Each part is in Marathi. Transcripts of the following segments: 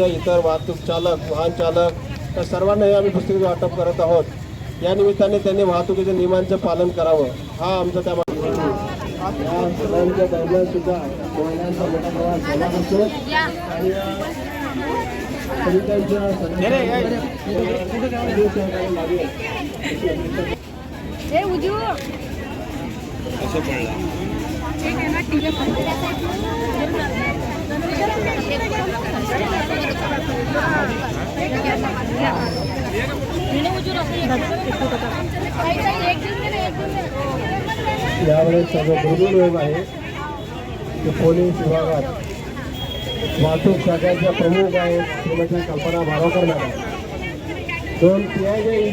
इतर वाहतूक चालक वाहन चालक त्या सर्वांनाही आम्ही पुस्तके वाटप करत आहोत. या निमित्ताने त्यांनी वाहतुकीच्या नियमांचं पालन करावं. हा आमचा त्या या सणांच्या दरम्यान सुद्धा महिलांचा मोठा प्रवास झाला असतो आणि यावेळेस सर्व दुर्मिळ योग आहे ते पोलीस विभागात वाहतूक शाखेच्या प्रमुख आहेत श्रीमती कल्पना भारोकर मॅडम. दोन पी आय जे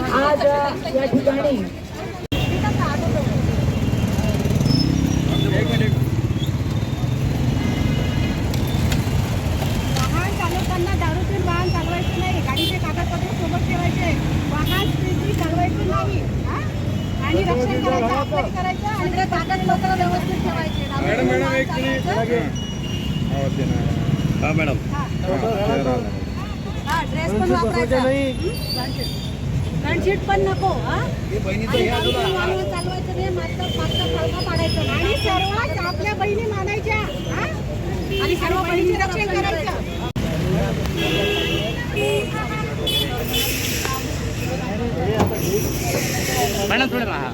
आज या ठिकाणी वाहन चालवताना दारू पिऊन वाहन चालवायचं नाही गाडीचे कागदपत्र सोबत ठेवायचे वाहन स्पीडनी चालवायचं नाही हा? आणि रक्षण करायचं करायचं आणि कागदपत्र व्यवस्थित ठेवायचे मॅडम हा हा ड्रेस पण वापरायचा गणशीट पण नको हा? चालवायचं नाही मागचा मागचा फळका पाडायचं. आणि सर्वात आपल्या बहिणी मानायच्या हा? आणि सर्व बहिणीचं रक्षण करायचं. मॅडम थोडं राहा.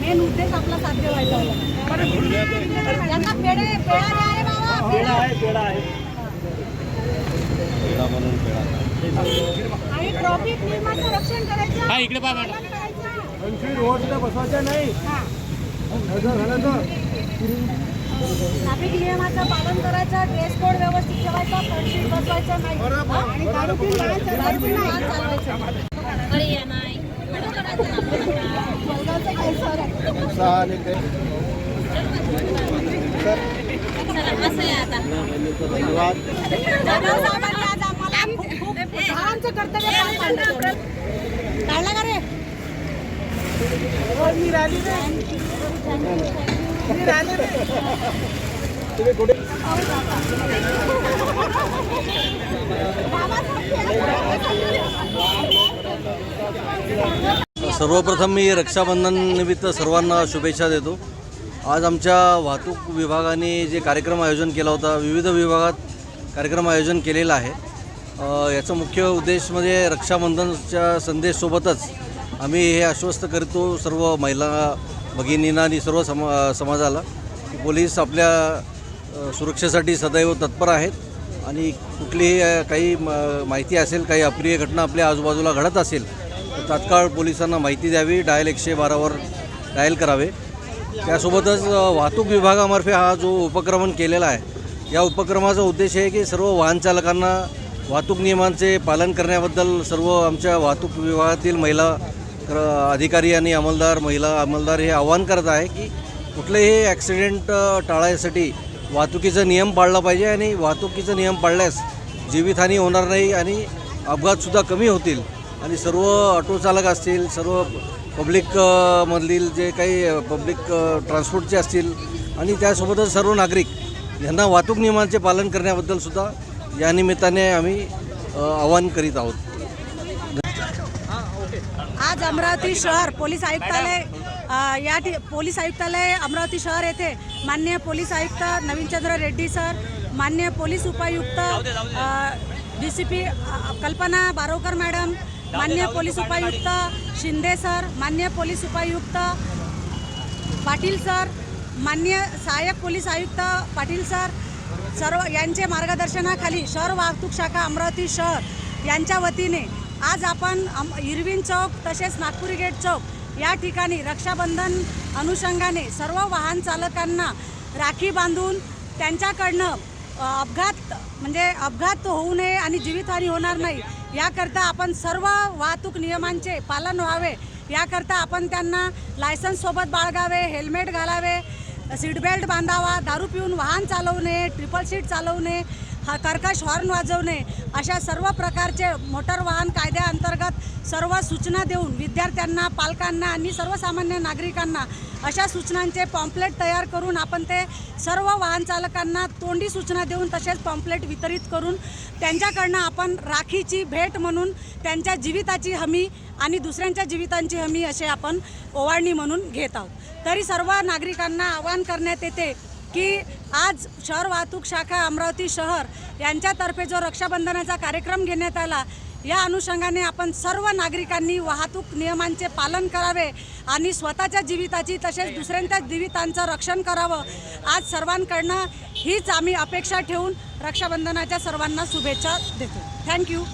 मेन उद्देश आपला साध्य व्हायचा. होता त्यांना पेढे पेढा पेढा. आणि ट्रॉफिक नियमाचं रक्षण करायचं. हा इकडे पहा मॅडम. बसवायच्या नाही. हा. झालं तर ट्रॅफिक नियमाचं पालन करायचं ड्रेस कोड व्यवस्थित ठेवायचा फ्रंटशीट बसवायचं नाही? आणि दारू पिऊन वाहन चालवायचं वाहन चालवायचं बलगावचं काय सर आहे? सहा कर्तव्य पार पाडलं काढला का रे? मी राहिली मी राहिली तुम्ही कुठे? सर्वप्रथम मी रक्षाबंधन निमित्त सर्वांना शुभेच्छा देतो. आज आमच्या वाहतूक विभागाने जे कार्यक्रम आयोजन केला होता विविध विभागात कार्यक्रम आयोजन केलेलं आहे. याचा मुख्य उद्देश म्हणजे रक्षाबंधनच्या संदेशसोबतच आम्ही हे आश्वस्त करतो सर्व महिला भगिनींना आणि सर्व समा समाजाला की पोलीस आपल्या सुरक्षेसाठी सदैव तत्पर आहेत आणि कुठलीही काही म- माहिती असेल काही अप्रिय घटना आपल्या आजूबाजूला घडत असेल तर तात्काळ पोलिसांना माहिती द्यावी डायल एकशे बारावर डायल करावे. त्यासोबतच वाहतूक विभागामार्फे हा जो उपक्रमण केलेला आहे या उपक्रमाचा उद्देश आहे की सर्व वाहनचालकांना वाहतूक नियमांचे पालन करण्याबद्दल सर्व आमच्या वाहतूक विभागातील महिला अधिकारी आणि अंमलदार महिला अंमलदार हे आवाहन करत आहे की कुठलेही ॲक्सिडेंट टाळायसाठी वाहतुकीचा नियम पाळला पाहिजे आणि वाहतुकीचा नियम पाळल्यास जीवितहानी होणार नाही आणि अपघातसुद्धा कमी होतील. आणि सर्व ऑटो चालक असतील सर्व पब्लिक मधील जे काही पब्लिक ट्रान्सपोर्टचे असतील आणि त्यासोबतच सर्व नागरिक यांना वाहतूक नियमांचे पालन करण्याबद्दलसुद्धा या निमित्ताने आम्ही आवाहन करीत आहोत. आज अमरावती शहर पोलीस आयुक्तालय या ठि पोलीस आयुक्तालय अमरावती शहर येथे मान्य पोलीस आयुक्त नवीनचंद्र रेड्डी सर मान्य पोलीस उपायुक्त D C P Kalpana Barokar madam मान्य पोलीस उपायुक्त शिंदे सर मान्य पोलीस उपायुक्त पाटील सर मान्य सहाय्यक पोलीस आयुक्त पाटील सर सर्व यांचे मार्गदर्शनाखाली शहर वाहतूक शाखा अमरावती शहर यांच्या वतीने आज आपण अम- इरविन चौक तसेच नागपुरी गेट चौक या ठिकाणी रक्षाबंधन अनुषंगाने सर्व वाहन चालकांना राखी बांधून त्यांच्याकडनं अपघात म्हणजे अपघात होऊ नये आणि जीवितहानी होणार नाही याकरता आपण सर्व वाहतूक नियमांचे पालन व्हावे याकरता आपण त्यांना लायसन्ससोबत बाळगावे हेल्मेट घालावे सीटबेल्ट बांधावा दारू पिऊन वाहन चालवू नये ट्रिपल सीट चालवू नये हा कर्कश हॉर्न वाजवणे अशा सर्व प्रकारचे मोटर वाहन कायद्याअंतर्गत सर्व सूचना देऊन विद्यार्थ्यांना पालकांना आणि सर्वसामान्य नागरिकांना अशा सूचनांचे पॉम्पलेट तयार करून आपण ते सर्व वाहन चालकांना तोंडी सूचना देऊन तसेच पॉम्पलेट वितरित करून त्यांच्याकडनं आपण राखीची भेट म्हणून त्यांच्या जीविताची हमी आणि दुसऱ्यांच्या जीवितांची हमी असे आपण ओवाळणी म्हणून घेत आहोत. तरी सर्व नागरिकांना आवाहन करण्यात येते की आज शहर वाहतूक शाखा अमरावती शहर यांच्यातर्फे जो रक्षाबंधनाचा कार्यक्रम घेण्यात आला या अनुषंगाने आपण सर्व नागरिकांनी वाहतूक नियमांचे पालन करावे आणि स्वतःच्या जीविताची तसेच दुसऱ्यांच्या जीवितांचं रक्षण करावं आज सर्वांकडनं हीच आम्ही अपेक्षा ठेवून रक्षाबंधनाच्या सर्वांना शुभेच्छा देतो. थँक्यू